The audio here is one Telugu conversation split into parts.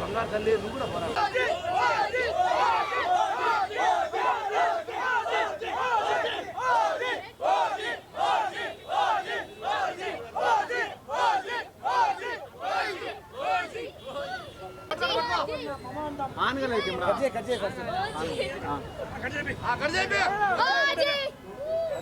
బంగారు తల్లి కూడా ఆనగలైతే కట్ చేయి కట్ చేయి కట్ చేయి.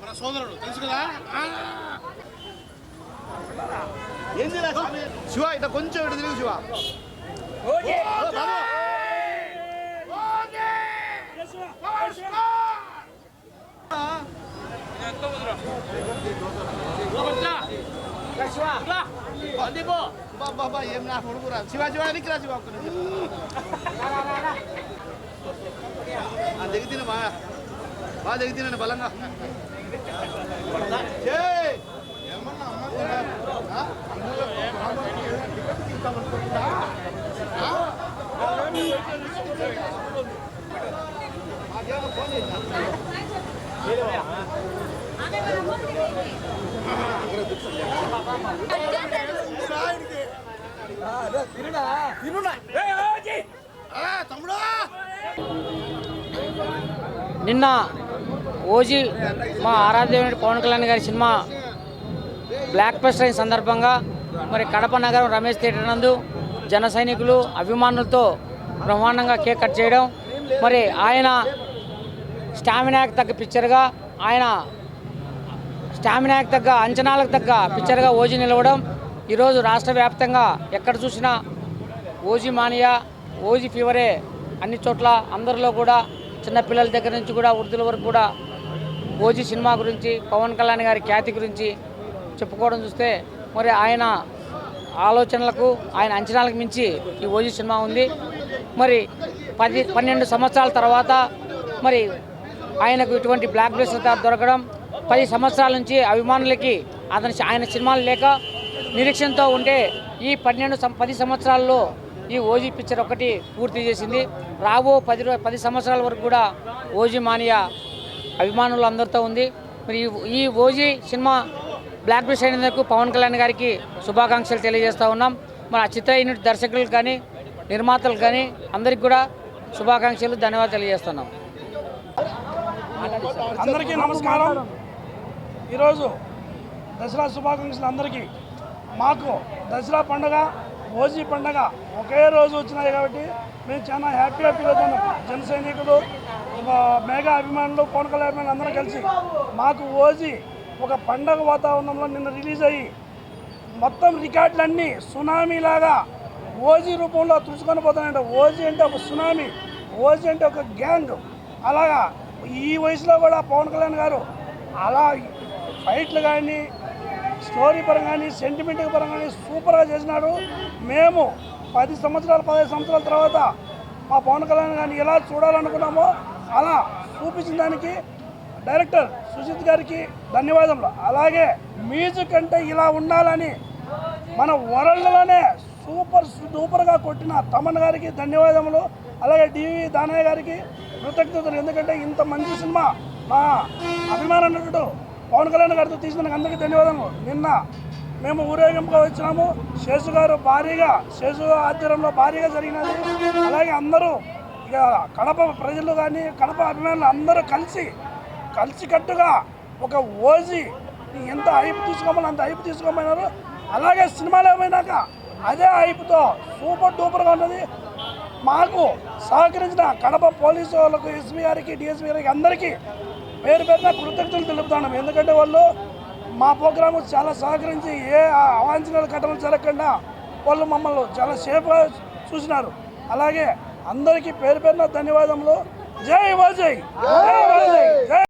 మన సోదరుడు తెలుసు కదా. ఏంది? శివ ఇట్లా కొంచెం ఇటు తిరుగు శివ బాబు. ఏం నా కొడుకురా శివ శివ వెనక్కి రా శివ ఒక్క నిమిషం. ఆ, దిగి తిను బా బాగా బలంగా చేయి. ఆ? తిరునా తిరునా ఆ, తమ్ముడు నిన్న ఓజీ మా ఆరాధ్యమైన పవన్ కళ్యాణ్ గారి సినిమా బ్లాక్ బస్టర్ అయిన సందర్భంగా మరి కడప నగరం రమేష్ థియేటర్ నందు జన సైనికులు అభిమానులతో బ్రహ్మాండంగా కేక్ కట్ చేయడం. మరి ఆయన స్టామినాకి తగ్గ పిక్చర్గా ఆయన స్టామినాకి తగ్గ అంచనాలకు తగ్గ పిక్చర్గా ఓజీ నిలవడం. ఈరోజు రాష్ట్ర వ్యాప్తంగా ఎక్కడ చూసినా ఓజీ మానియా ఓజీ ఫీవరే అన్ని చోట్ల అందరిలో కూడా చిన్నపిల్లల దగ్గర నుంచి కూడా వృద్ధుల వరకు కూడా ఓజీ సినిమా గురించి పవన్ కళ్యాణ్ గారి ఖ్యాతి గురించి చెప్పుకోవడం చూస్తే మరి ఆయన ఆలోచనలకు ఆయన అంచనాలకు మించి ఈ ఓజీ సినిమా ఉంది. మరి పది పన్నెండు సంవత్సరాల తర్వాత మరి ఆయనకు ఇటువంటి బ్లాక్ బ్లెస్టర్ దొరకడం పది సంవత్సరాల నుంచి అభిమానులకి అతని ఆయన సినిమాలు లేక నిరీక్షణతో ఉంటే ఈ పన్నెండు పది సంవత్సరాల్లో ఈ ఓజీ పిక్చర్ ఒకటి పూర్తి చేసింది. రాబో పది పది సంవత్సరాల వరకు కూడా ఓజీ మానియా అభిమానులు అందరితో ఉంది. మరి ఈ- ఈ ఓజీ సినిమా బ్లాక్ బెస్ట్ అయినందుకు పవన్ కళ్యాణ్ గారికి శుభాకాంక్షలు తెలియజేస్తూ ఉన్నాం. మరి ఆ చిత్ర యూనిట్ దర్శకులకు కానీ నిర్మాతలకు కానీ అందరికి కూడా శుభాకాంక్షలు ధన్యవాదాలు తెలియజేస్తున్నాం. అందరికీ నమస్కారం. ఈరోజు దసరా శుభాకాంక్షలు అందరికీ. మాకు దసరా పండుగ ఓజీ పండుగ ఒకే రోజు వచ్చినాయి కాబట్టి మేము చాలా హ్యాపీగా ఉన్నాం. జన సైనికులు మేఘా అభిమానులు పవన్ కళ్యాణ్ అభిమానులు అందరూ కలిసి మాకు ఓజీ ఒక పండగ వాతావరణంలో నిన్న రిలీజ్ అయ్యి మొత్తం రికార్డులన్నీ సునామీలాగా ఓజీ రూపంలో తుడుచుకొని పోతానంటే ఓజీ అంటే ఒక సునామీ ఓజీ అంటే ఒక గ్యాంగ్. అలాగా ఈ వయసులో కూడా పవన్ కళ్యాణ్ గారు అలా ఫైట్లు కానీ స్టోరీ పరంగా కానీ సెంటిమెంట్ పరంగా కానీ సూపర్గా చేసినాడు. మేము పది సంవత్సరాలు పదహైదు సంవత్సరాల తర్వాత మా పవన్ కళ్యాణ్ గారిని ఎలా చూడాలనుకున్నామో అలా చూపించిన దానికి డైరెక్టర్ సుజిత్ గారికి ధన్యవాదములు. అలాగే మ్యూజిక్ అంటే ఇలా ఉండాలని మన వరల్డ్లోనే సూపర్ సూపర్గా కొట్టిన తమన్ గారికి ధన్యవాదములు. అలాగే డివి దానయ్య గారికి కృతజ్ఞతలు. ఎందుకంటే ఇంత మంచి సినిమా మా అభిమానం నటుడు పవన్ కళ్యాణ్ గారితో తీసినందుకు అందరికీ ధన్యవాదాలు నిన్న మేము ఊరేగింపుగా వచ్చినాము. శేషు గారు భారీగా శేషు ఆధ్వర్యంలో భారీగా జరిగినది. అలాగే అందరూ ఇక కడప ప్రజలు కానీ కడప అభిమానులు అందరూ కలిసి కలిసికట్టుగా ఒక ఓజీ ఎంత హైప్ తీసుకోమని అంత హైప్ తీసుకోమన్నారు. అలాగే సినిమాలో ఏమైనాక అదే హైప్తో సూపర్ డూపర్గా ఉన్నది. మాకు సహకరించిన కడప పోలీసు వాళ్ళకు ఎస్పీ గారికి డిఎస్పీ గారికి అందరికీ పేరు పేరున కృతజ్ఞతలు తెలుపుతున్నాం. ఎందుకంటే వాళ్ళు మా ప్రోగ్రాము చాలా సహకరించి ఏ అవాంఛనీయ ఘటనలు జరగకుండా వాళ్ళు మమ్మల్ని చాలా సేఫ్గా చూసినారు. అలాగే అందరికీ పేరు పేరున ధన్యవాదములు. జై వాజయ్! జై వాజయ్!